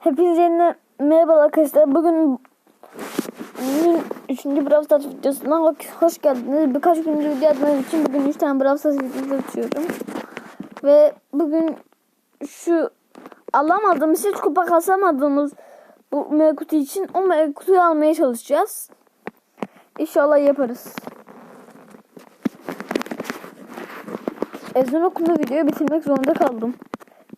Hepinize yeniden merhaba arkadaşlar. Bugün bugün 3. Brawl Stars videosuna hoş, geldiniz. Birkaç gündür video atmadığım için bugün 3 tane Brawl Stars videosu atıyorum. Ve bugün şu alamadığımız, hiç kupa kasamadığımız bu mevkutu için o mevkutuyu almaya çalışacağız. İnşallah yaparız. Ezan okuma videoyu bitirmek zorunda kaldım.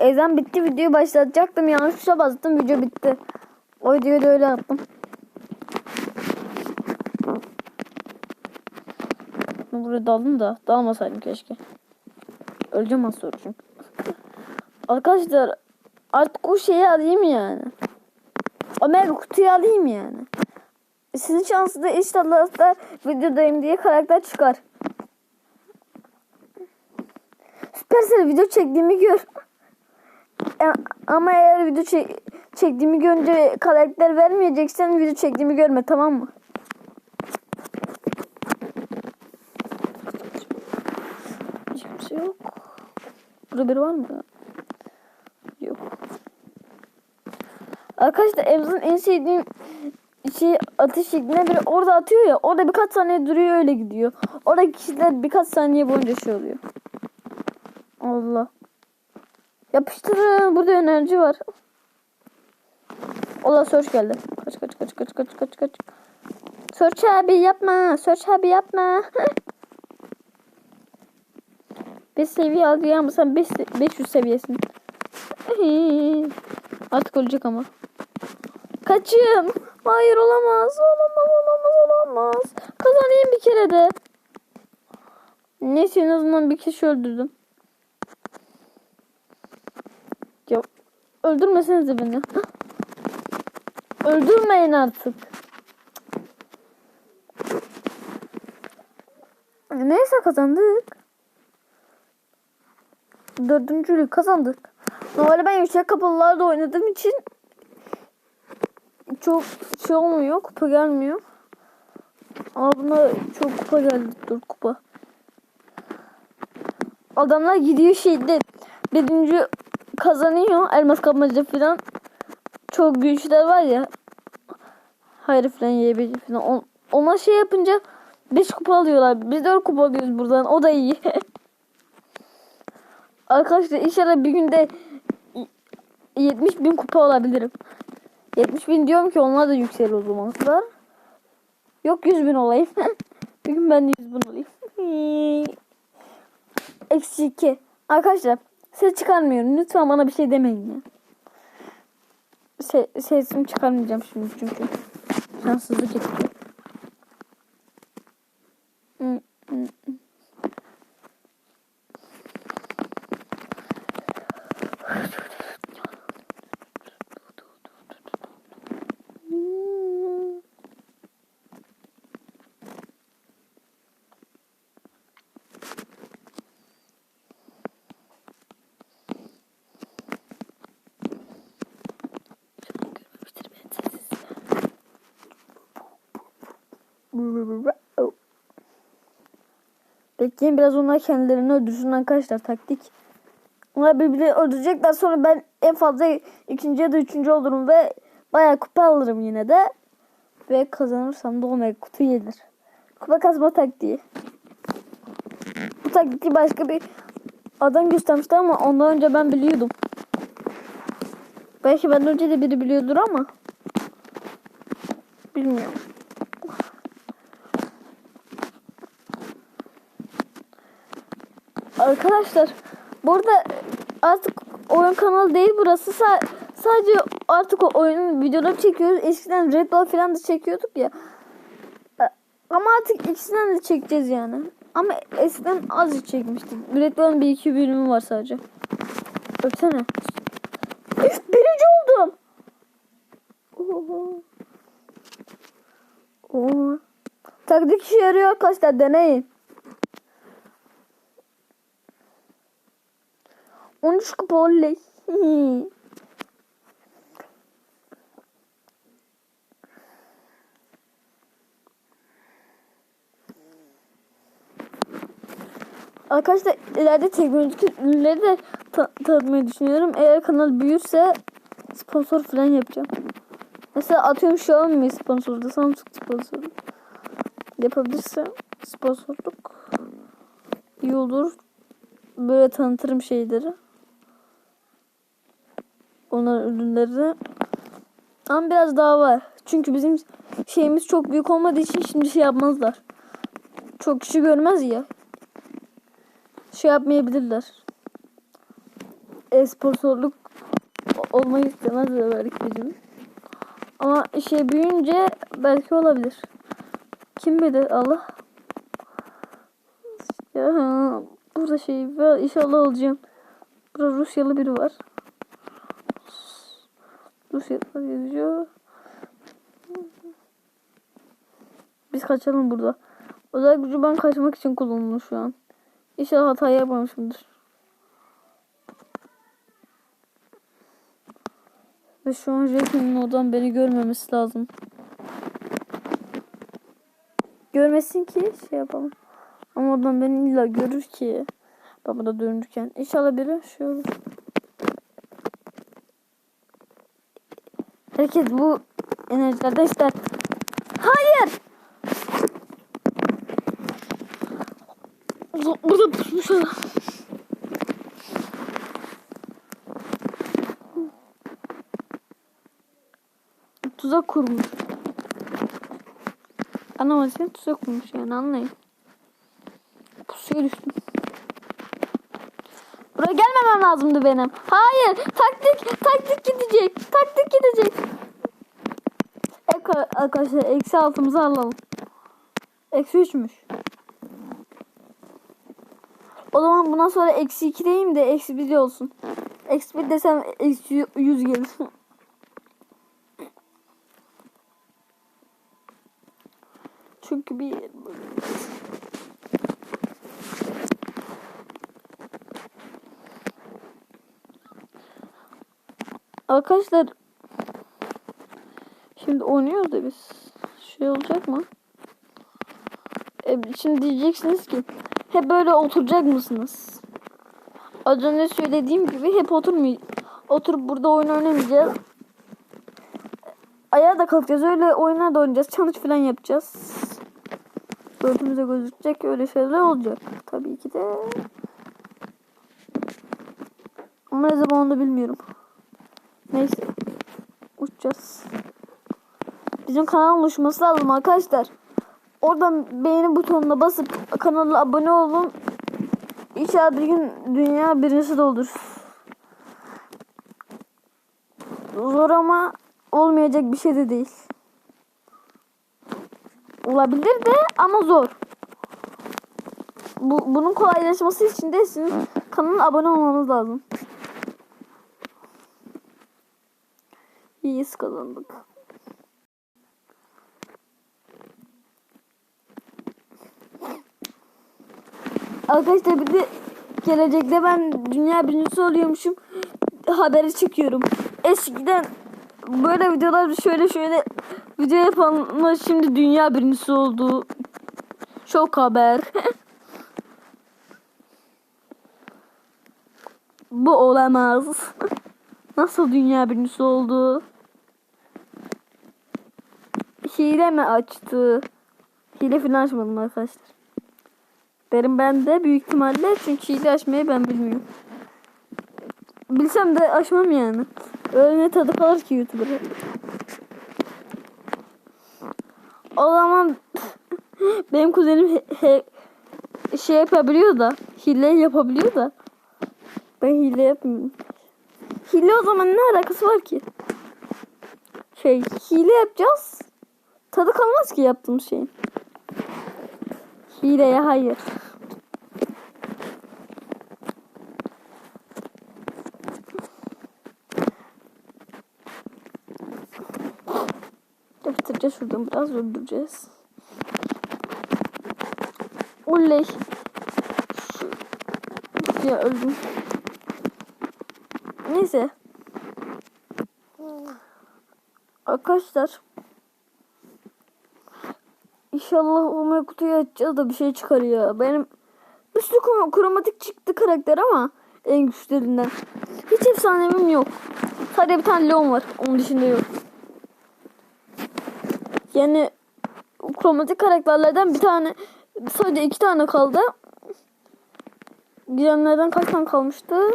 Ezan bitti videoyu başlatacaktım yanlış tuşa bastım video bitti. O videoyu da öyle. Ben buraya daldım da dalmasaydım keşke. Öleceğim az sonra çünkü. Arkadaşlar artık o şeyi alayım yani. Omega kutuyu alayım yani. Sizin şansınızda inşallah da videodayım diye karakter çıkar. Süpersel video çektiğimi gör. E, Ama eğer video çek, çektiğimi görünce karakter vermeyeceksen video çektiğimi görme tamam mı? Kimse yok. Burada biri var mı? Yok. Arkadaşlar Emz'in en sevdiğim şey atış şekline biri orada atıyor ya orada birkaç saniye duruyor öyle gidiyor. Oradaki kişiler birkaç saniye boyunca şey oluyor. Allah. Yapıştırın. Burada enerji var. Allah search geldi. Kaç kaç kaç kaç kaç kaç kaç. Search abi yapma. Search abi yapma. bir seviye aldı ya sen 500 seviyesin. Artık ölecek ama. Kaçın. Hayır olamaz. Olamaz olamaz olamaz. Kazanayım bir kere de. Neyse en azından bir kişi öldürdüm. Öldürmesenize beni. Öldürmeyin artık. Neyse kazandık. Dördüncülük kazandık. Normalde ben yüksek kapalılarda oynadığım için çok şey olmuyor. Kupa gelmiyor. Ama buna çok kupa geldi. Dört kupa. Adamlar gidiyor şeyde. Birinci kazanıyor. Elmas kapmaca falan. Çok güçler var ya. Hayır falan YBC falan. On, ona şey yapınca 5 kupa alıyorlar. Biz 4 kupa alıyoruz buradan. O da iyi. Arkadaşlar inşallah bir günde 70 bin kupa alabilirim. 70 bin diyorum ki onlar da yükselir o zaman. Yok 100 bin olayım. bir gün ben de 100 bin olayım. Eksi 2. Arkadaşlar ses çıkarmıyorum. Lütfen bana bir şey demeyin ya. Se sesimi çıkarmayacağım şimdi çünkü. Şanssızlık etti. Bekleyin biraz onlar kendilerini öldürsün arkadaşlar taktik. Onlar birbirini öldürecekler sonra ben en fazla ikinci ya da üçüncü olurum ve bayağı kupa alırım yine de. Ve kazanırsam da omega kutu gelir. Kupa kazma taktiği. Bu taktiği başka bir adam göstermişti ama ondan önce ben biliyordum. Belki benden önce de biri biliyordur ama bilmiyorum. Arkadaşlar burada artık oyun kanalı değil burası. Sa sadece artık o oyunun videoları çekiyoruz. Eskiden Red Bull falan da çekiyorduk ya. Ama artık ikisinden de çekeceğiz yani. Ama eskiden azıcık çekmiştik. Red Bull'un bir iki bölümü var sadece. Öpsene. Üf, birinci oldum. Oho. Oho. Taktik işe yarıyor arkadaşlar deneyin. 13 kupa oley. Arkadaşlar ileride teknolojik ürünleri de ta- tanıtmayı düşünüyorum. Eğer kanal büyürse sponsor falan yapacağım. Mesela atıyorum Xiaomi sponsorlu, Samsung sponsorlu. Yapabilirsem sponsorluk iyi olur. Böyle tanıtırım şeyleri. Onların ürünlerini. Ama biraz daha var. Çünkü bizim şeyimiz çok büyük olmadığı için şimdi şey yapmazlar. Çok kişi görmez ya. Şey yapmayabilirler. E-sponsorluk olmayı istemezler belki bizim. Ama şey büyüyünce belki olabilir. Kim bilir Allah. Ya burada şey inşallah olacağım. Burada Rusyalı biri var. Rusyalılar yazıyor. Biz kaçalım burada. Özel gücü ben kaçmak için kullanılmış şu an. İnşallah hata yapmamışımdır. Ve şu an Jack'in oradan beni görmemesi lazım. Görmesin ki şey yapalım. Ama oradan beni illa görür ki. Baba da dönürken. İnşallah biri şey olur. Herkes bu enerjilerden ister. Hayır! Bu- Burada pusmuş. Tuzak kurmuş. Anlamadım tuzak kurmuş yani anlayın. Pusuya düştüm. Buraya gelmemem lazımdı benim. Hayır. Taktik. Taktik gidecek. Taktik gidecek. Eka, arkadaşlar eksi altımızı alalım. Eksi üçmüş. O zaman bundan sonra eksi iki diyeyim de eksi bir olsun. Eksi bir desem eksi yüz gelir. Çünkü bir Arkadaşlar Şimdi oynuyoruz da biz. Şey olacak mı? E, şimdi diyeceksiniz ki hep böyle oturacak mısınız? Az önce söylediğim gibi hep oturmay oturup burada oyun oynamayacağız. Ayağa da kalkacağız. Öyle oyunlar da oynayacağız. Challenge falan yapacağız. Görüntümüze gözükecek öyle şeyler olacak. Tabii ki de. Ama ne zaman onu bilmiyorum. Neyse. Uçacağız. Bizim kanal oluşması lazım arkadaşlar. Oradan beğeni butonuna basıp kanala abone olun. İnşallah bir gün dünya birincisi de olur. Zor ama olmayacak bir şey de değil. Olabilir de ama zor. Bu, bunun kolaylaşması için de sizin kanala abone olmanız lazım. İyiyiz kazandık. Arkadaşlar bir de gelecekte ben dünya birincisi oluyormuşum. Haberi çıkıyorum. Eskiden böyle videolar şöyle şöyle video yapanlar şimdi dünya birincisi oldu. Çok haber. Bu olamaz. Nasıl dünya birincisi oldu? Hile mi açtı? Hile falan açmadım arkadaşlar. Derim ben de büyük ihtimalle çünkü hile açmayı ben bilmiyorum. Bilsem de açmam yani. Öyle ne tadı kalır ki YouTuber'a. O zaman benim kuzenim he, he- şey yapabiliyor da hile yapabiliyor da ben hile yapmıyorum. Hile o zaman ne alakası var ki? Şey hile yapacağız. Tadı kalmaz ki yaptığımız şeyin. Hileye hayır. Yaptıracağız şuradan biraz öldüreceğiz. Oley. Ya öldüm. Neyse. Arkadaşlar. İnşallah o kutuyu açacağız da bir şey çıkar ya. Benim üstü krom- kromatik çıktı karakter ama en güçlerinden. Hiç efsanemim yok. Sadece bir tane Leon var. Onun dışında yok. Yani kromatik karakterlerden bir tane sadece iki tane kaldı. Girenlerden kaç tane kalmıştı?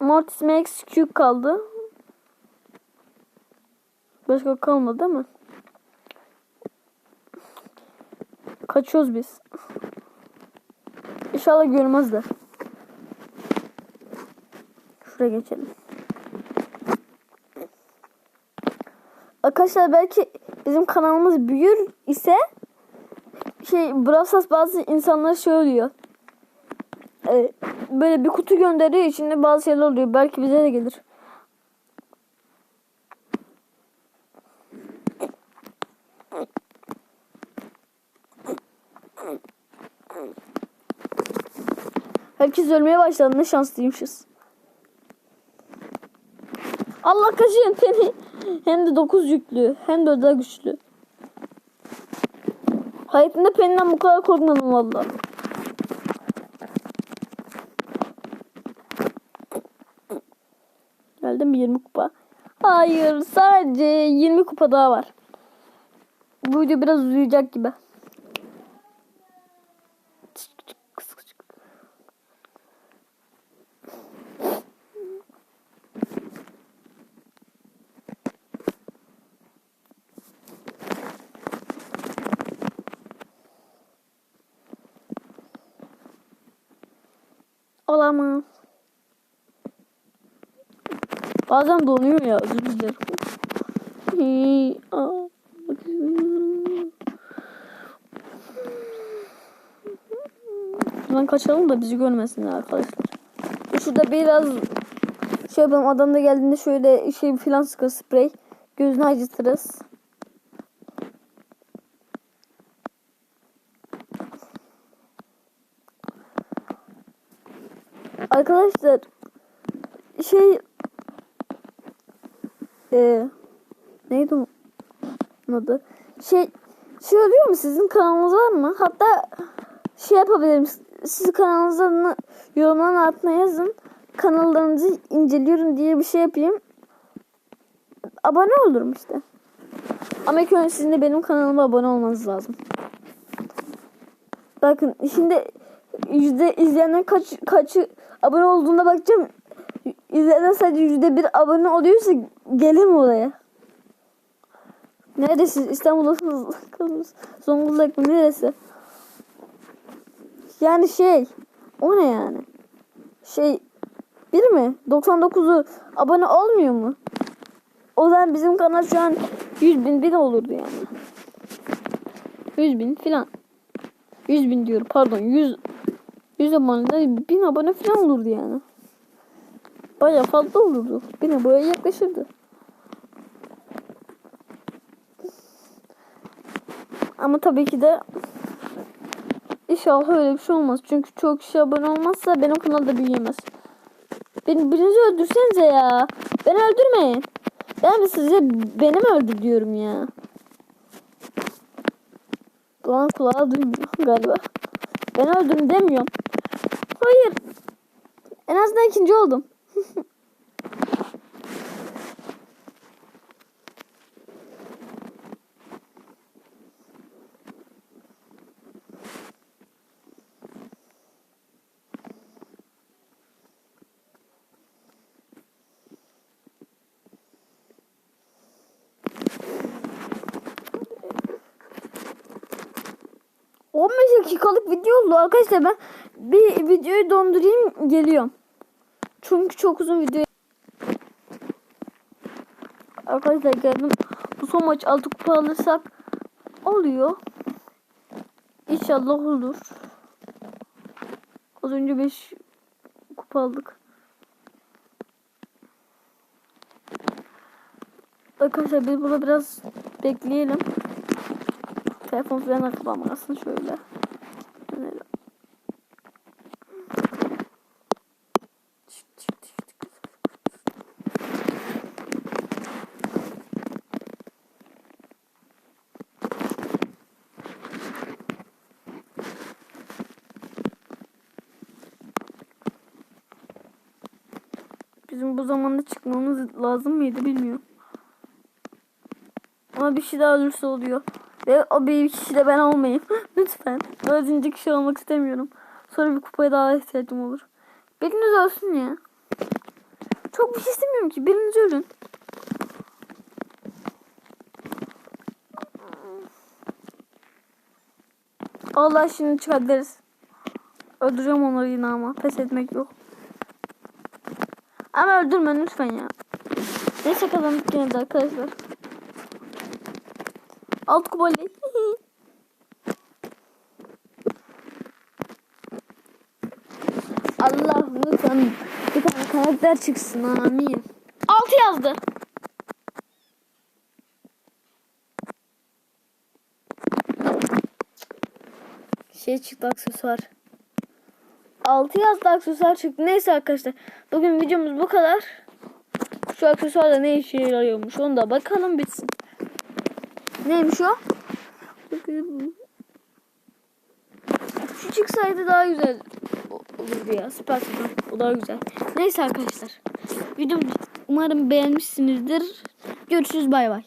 Mortis Max Q kaldı. Başka kalmadı değil mi? Kaçıyoruz biz. İnşallah görmezler. Şuraya geçelim. Arkadaşlar belki bizim kanalımız büyür ise şey Brawl Stars bazı insanlar şey oluyor. Ee, böyle bir kutu gönderiyor içinde bazı şeyler oluyor. Belki bize de gelir. Herkes ölmeye başladı. Ne şanslıymışız. Allah kaçırın seni. Hem de 9 yüklü. Hem de daha güçlü. Hayatımda Penny'den bu kadar korkmadım valla. Geldim 20 kupa. Hayır sadece 20 kupa daha var. Bu video biraz uzayacak gibi. Olamaz. Bazen donuyor ya özür dilerim. Buradan kaçalım da bizi görmesinler arkadaşlar. Şurada biraz şey yapalım adam da geldiğinde şöyle şey filan sıkar sprey. Gözünü acıtırız. Arkadaşlar şey e, neydi o adı? Şey şey oluyor mu sizin kanalınız var mı? Hatta şey yapabilirim. Siz kanalınızın yorumların altına yazın. Kanallarınızı inceliyorum diye bir şey yapayım. Abone olurum işte. Ama ilk önce sizin de benim kanalıma abone olmanız lazım. Bakın şimdi yüzde izleyenler kaç kaçı abone olduğuna bakacağım. İzleyenler sadece yüzde bir abone oluyorsa gelin oraya. Neredesiniz? İstanbul'dasınız. Zonguldak mı? Neresi? Yani şey. O ne yani? Şey. Bir mi? 99'u abone olmuyor mu? O zaman bizim kanal şu an 100 bin bin olurdu yani. 100 bin filan. 100 bin diyorum pardon 100 100 abonede 1000 abone falan olurdu yani. Baya fazla olurdu. 1000 aboneye yaklaşırdı. Ama tabii ki de inşallah öyle bir şey olmaz. Çünkü çok kişi abone olmazsa benim kanal da büyüyemez. Beni birinizi öldürsenize ya. Beni öldürmeyin. Ben de size benim öldür diyorum ya. Doğan kulağı duymuyor galiba. Ben öldüm demiyorum. Hayır. En azından ikinci oldum. ...15 dakikalık video oldu arkadaşlar ben bir videoyu dondurayım geliyorum. Çünkü çok uzun video. Arkadaşlar geldim. Bu son maç 6 kupa alırsak oluyor. İnşallah olur. Az önce 5 kupa aldık. Arkadaşlar biz burada biraz bekleyelim. Telefon falan kapamasın şöyle. Dönelim. Bizim bu zamanda çıkmamız lazım mıydı bilmiyorum. Ama bir kişi daha ölürse oluyor. Ve o bir kişi de ben olmayayım. Lütfen. Dördüncü kişi olmak istemiyorum. Sonra bir kupaya daha ihtiyacım olur. Biriniz ölsün ya. Çok bir şey istemiyorum ki. Biriniz ölün. Allah şimdi çıkabiliriz. Öldüreceğim onları yine ama. Pes etmek yok. Ama öldürme lütfen ya. Neyse kazandık yine de arkadaşlar. Alt kupalı. Allah lütfen bir tane karakter çıksın amin. Altı yazdı. Şey çıktı aksesuar. 6 yazdı aksesuar çıktı. Neyse arkadaşlar. Bugün videomuz bu kadar. Şu aksesuar da ne işe yarıyormuş. Onu da bakalım bitsin. Neymiş o? Şu çıksaydı daha güzel olurdu ya. Süper süper. O daha güzel. Neyse arkadaşlar. Videomu umarım beğenmişsinizdir. Görüşürüz bay bay.